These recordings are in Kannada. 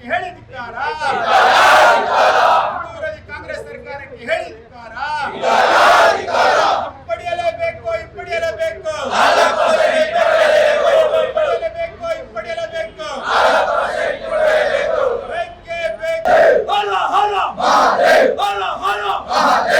ಸರ್ಕಾರಕ್ಕೆ ಹೇಳಿ ಧಿಕ್ಕಾರ ಹಿಂದೂರಲ್ಲಿ ಕಾಂಗ್ರೆಸ್ ಸರ್ಕಾರಕ್ಕೆ ಹೇಳಿ ಧಿಕ್ಕಾರ ಹಿಂಪಡೆಯಲೇಬೇಕು ಹಿಂಪಡೆಯಲೇಬೇಕು ಹಿಂಪಡೆಯಲೇಬೇಕು ಹಿಂಪಡೆಯಲೇಬೇಕು ಬೇಕೇ ಬೇಕು ಹರ ಹರ ಹರ ಹರ ಬೇಕೇ ಬೇಕು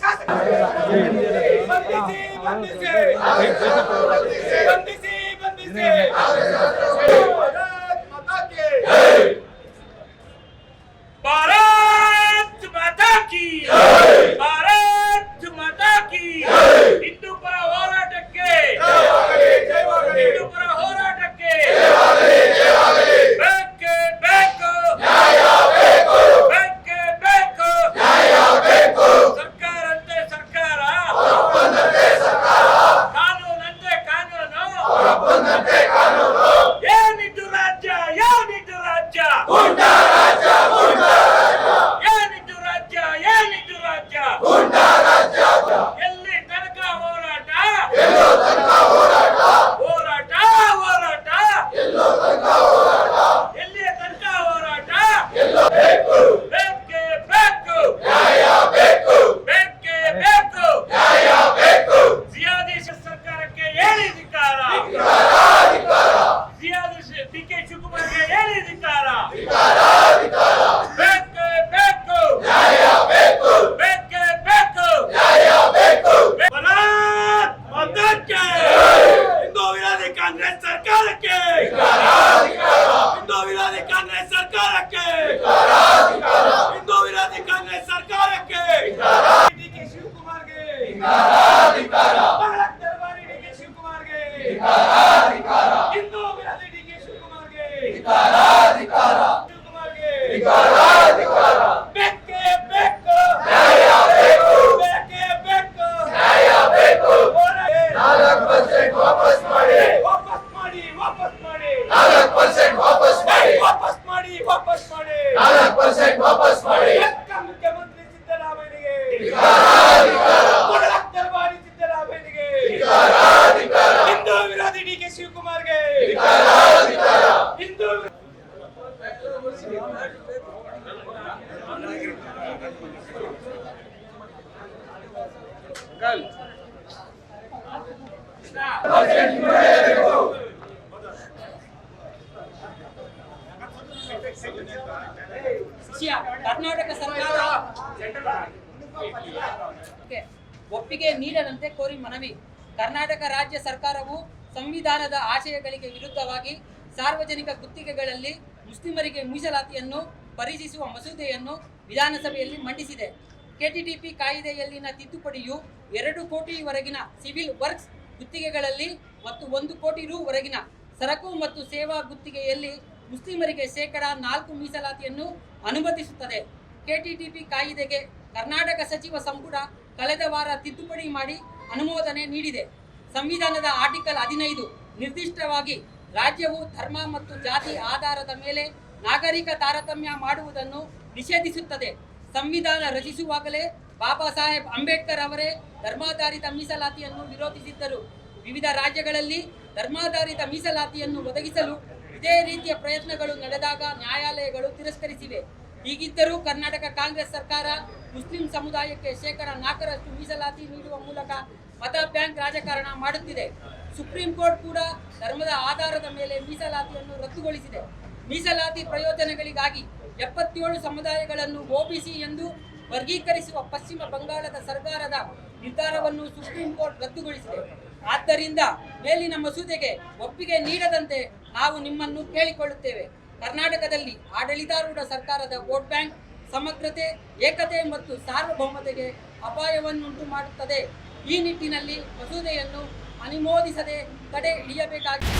ಶಾಸಕರಿಗೆ ಬಂಧಿಸಿ ಬಂಧಿಸಿ ಬಂಧಿಸಿ ವಾಪಸ್ ಮಾಡಿ. ವಾಪಸ್ ಮಾಡಿ ವಾಪಸ್ ಮಾಡಿ. ಮುಖ್ಯಮಂತ್ರಿ ಸಿದ್ದರಾಮಯ್ಯನಿಗೆ. ವಾಪಸ್ ದರ್ಬಾರಿ ಸಿದ್ದರಾಮಯ್ಯನಿಗೆ. ಹಿಂದೂ ವಿರೋಧಿ ಡಿ ಕೆ ಶಿವಕುಮಾರ್ಗೆ. ಹಿಂದೂ ವಿಷಯ ಕರ್ನಾಟಕ ಸರ್ಕಾರ ಒಪ್ಪಿಗೆ ನೀಡದಂತೆ ಕೋರಿ ಮನವಿ. ಕರ್ನಾಟಕ ರಾಜ್ಯ ಸರ್ಕಾರವು ಸಂವಿಧಾನದ ಆಶಯಗಳಿಗೆ ವಿರುದ್ಧವಾಗಿ ಸಾರ್ವಜನಿಕ ಗುತ್ತಿಗೆಗಳಲ್ಲಿ ಮುಸ್ಲಿಮರಿಗೆ ಮೀಸಲಾತಿಯನ್ನು ಪರಿಚಯಿಸುವ ಮಸೂದೆಯನ್ನು ವಿಧಾನಸಭೆಯಲ್ಲಿ ಮಂಡಿಸಿದೆ. ಕೆಟಿಟಿಪಿ ಕಾಯಿದೆಯಲ್ಲಿನ ತಿದ್ದುಪಡಿಯು ಎರಡು ಕೋಟಿವರೆಗಿನ ಸಿವಿಲ್ ವರ್ಕ್ಸ್ ಗುತ್ತಿಗೆಗಳಲ್ಲಿ ಮತ್ತು ಒಂದು ಕೋಟಿ ರು ವರೆಗಿನ ಸರಕು ಮತ್ತು ಸೇವಾ ಗುತ್ತಿಗೆಯಲ್ಲಿ ಮುಸ್ಲಿಮರಿಗೆ ಶೇಕಡ ನಾಲ್ಕು ಮೀಸಲಾತಿಯನ್ನು ಅನುಮತಿಸುತ್ತದೆ. ಕೆಟಿಟಿಪಿ ಕಾಯಿದೆಗೆ ಕರ್ನಾಟಕ ಸಚಿವ ಸಂಪುಟ ಕಳೆದ ವಾರ ತಿದ್ದುಪಡಿ ಮಾಡಿ ಅನುಮೋದನೆ ನೀಡಿದೆ. ಸಂವಿಧಾನದ ಆರ್ಟಿಕಲ್ ಹದಿನೈದು ನಿರ್ದಿಷ್ಟವಾಗಿ ರಾಜ್ಯವು ಧರ್ಮ ಮತ್ತು ಜಾತಿ ಆಧಾರದ ಮೇಲೆ ನಾಗರಿಕ ತಾರತಮ್ಯ ಮಾಡುವುದನ್ನು ನಿಷೇಧಿಸುತ್ತದೆ. ಸಂವಿಧಾನ ರಚಿಸುವಾಗಲೇ ಬಾಬಾ ಸಾಹೇಬ್ ಅಂಬೇಡ್ಕರ್ ಅವರೇ ಧರ್ಮಾಧಾರಿತ ಮೀಸಲಾತಿಯನ್ನು ವಿರೋಧಿಸಿದ್ದರು. ವಿವಿಧ ರಾಜ್ಯಗಳಲ್ಲಿ ಧರ್ಮಾಧಾರಿತ ಮೀಸಲಾತಿಯನ್ನು ಒದಗಿಸಲು ಇದೇ ರೀತಿಯ ಪ್ರಯತ್ನಗಳು ನಡೆದಾಗ ನ್ಯಾಯಾಲಯಗಳು ತಿರಸ್ಕರಿಸಿವೆ. ಹೀಗಿದ್ದರೂ ಕರ್ನಾಟಕ ಕಾಂಗ್ರೆಸ್ ಸರ್ಕಾರ ಮುಸ್ಲಿಂ ಸಮುದಾಯಕ್ಕೆ ಶೇಕಡ ನಾಲ್ಕರಷ್ಟು ಮೀಸಲಾತಿ ನೀಡುವ ಮೂಲಕ ಮತ ಬ್ಯಾಂಕ್ ರಾಜಕಾರಣ ಮಾಡುತ್ತಿದೆ. ಸುಪ್ರೀಂ ಕೋರ್ಟ್ ಕೂಡ ಧರ್ಮದ ಆಧಾರದ ಮೇಲೆ ಮೀಸಲಾತಿಯನ್ನು ರದ್ದುಗೊಳಿಸಿದೆ. ಮೀಸಲಾತಿ ಪ್ರಯೋಜನಗಳಿಗಾಗಿ ಎಪ್ಪತ್ತೇಳು ಸಮುದಾಯಗಳನ್ನು ಒಬಿಸಿ ಎಂದು ವರ್ಗೀಕರಿಸುವ ಪಶ್ಚಿಮ ಬಂಗಾಳದ ಸರ್ಕಾರದ ನಿರ್ಧಾರವನ್ನು ಸುಪ್ರೀಂ ಕೋರ್ಟ್ ರದ್ದುಗೊಳಿಸಿದೆ. ಆದ್ದರಿಂದ ಮೇಲಿನ ಮಸೂದೆಗೆ ಒಪ್ಪಿಗೆ ನೀಡದಂತೆ ನಾವು ನಿಮ್ಮನ್ನು ಕೇಳಿಕೊಳ್ಳುತ್ತೇವೆ. ಕರ್ನಾಟಕದಲ್ಲಿ ಆಡಳಿತಾರೂಢ ಸರ್ಕಾರದ ವೋಟ್ ಬ್ಯಾಂಕ್ ಸಮಗ್ರತೆ, ಏಕತೆ ಮತ್ತು ಸಾರ್ವಭೌಮತೆಗೆ ಅಪಾಯವನ್ನುಂಟು ಮಾಡುತ್ತದೆ. ಈ ನಿಟ್ಟಿನಲ್ಲಿ ಮಸೂದೆಯನ್ನು ಅನುಮೋದಿಸದೆ ತಡೆ ಹಿಡಿಯಬೇಕಾಗಿದೆ